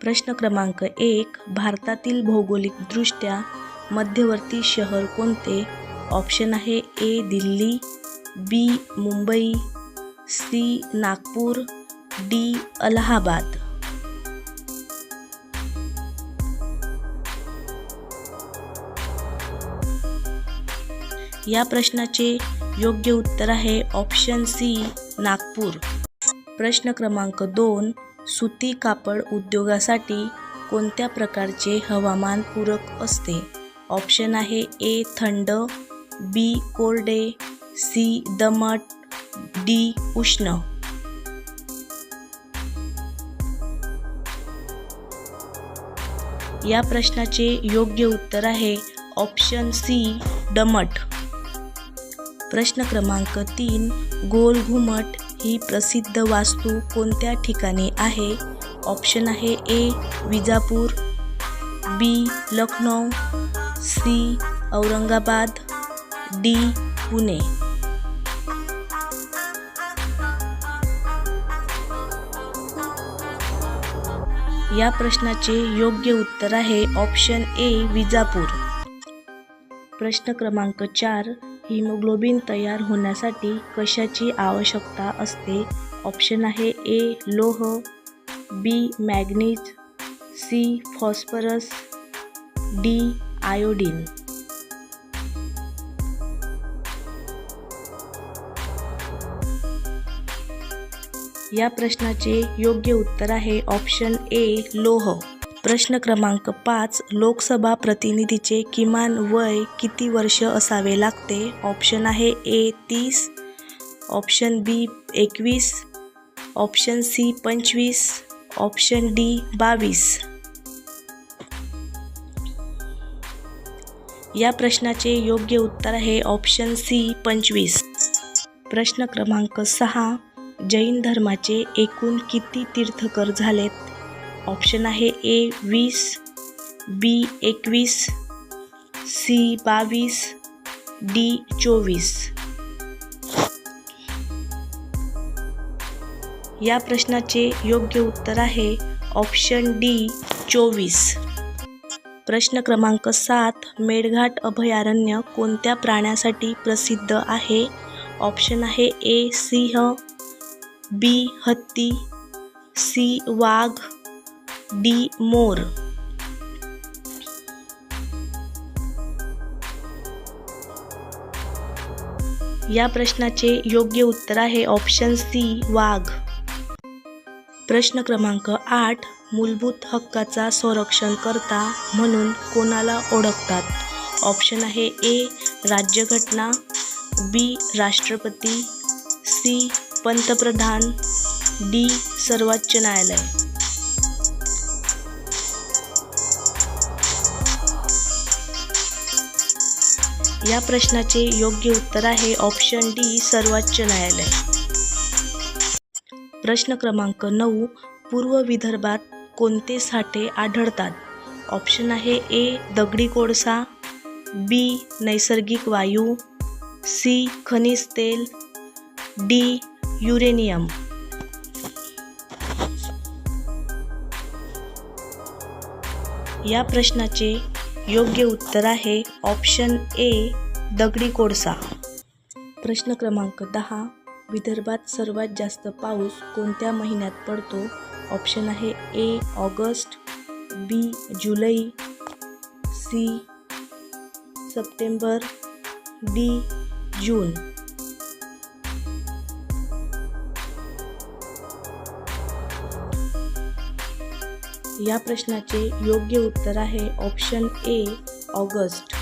प्रश्न क्रमांक एक भारतातील भौगोलिकदृष्ट्या मध्यवर्ती शहर कोणते? ऑप्शन आहे A Delhi B Mumbai C Nagpur D Allahabad. या प्रश्नाचे योग्य उत्तर आहे ऑप्शन सी नागपूर. प्रश्न क्रमांक दोन सुती कापड उद्योगासाठी कोणत्या प्रकारचे हवामान पूरक असते? ऑप्शन आहे ए थंड बी कोरडे सी दमट डी उष्ण. या प्रश्नाचे योग्य उत्तर आहे ऑप्शन सी दमट. प्रश्न क्रमांक तीन गोल घुमट ही प्रसिद्ध वास्तू कोणत्या ठिकाणी आहे? ऑप्शन आहे A Bijapur B Lucknow C Aurangabad D Pune. या प्रश्नाचे योग्य उत्तर आहे ऑप्शन ए विजापूर. प्रश्न क्रमांक चार हिमोग्लोबिन तयार होण्यासाठी कशाची आवश्यकता असते? ऑप्शन आहे ए लोह B manganese C phosphorus D iodine. या प्रश्नाचे योग्य उत्तर आहे ऑप्शन ए लोह. प्रश्न क्रमांक पाच लोकसभा प्रतिनिधीचे किमान वय किती वर्ष असावे लागते? ऑप्शन आहे ए तीस ऑप्शन बी एकवीस ऑप्शन सी पंचवीस ऑप्शन डी बावीस. या प्रश्नाचे योग्य उत्तर आहे ऑप्शन सी पंचवीस. प्रश्न क्रमांक सहा जैन धर्माचे एकूण किती तीर्थकर झालेत? ऑप्शन आहे ए वीस बी एकवीस सी बावीस डी चोवीस. या प्रश्नाचे योग्य उत्तर आहे ऑप्शन डी चोवीस. प्रश्न क्रमांक सात मेळघाट अभयारण्य कोणत्या प्राण्यासाठी प्रसिद्ध आहे? ऑप्शन आहे ए सिंह बी हत्ती सी वाघ डी मोर. या प्रश्नाचे योग्य उत्तर आहे ऑप्शन सी वाघ. प्रश्न क्रमांक आठ मूलभूत हक्काचा संरक्षण करता म्हणून कोणाला ओळखतात? ऑप्शन आहे ए राज्यघटना बी राष्ट्रपती सी पंतप्रधान डी सर्वोच्च न्यायालय. या प्रश्नाचे योग्य उत्तर आहे ऑप्शन डी सर्वोच्च न्यायालय. प्रश्न क्रमांक नऊ पूर्व विदर्भात कोणते साठे आढळतात? ऑप्शन आहे ए दगडी कोळसा बी नैसर्गिक वायू सी खनिज तेल डी युरेनियम. या प्रश्नाचे योग्य उत्तर आहे ऑप्शन ए दगडी कोळसा. प्रश्न क्रमांक दहा विदर्भात सर्वात जास्त पाऊस कोणत्या महिन्यात पडतो? ऑप्शन आहे A August B July C September D June. या प्रश्नाचे योग्य उत्तर आहे ऑप्शन ए ऑगस्ट.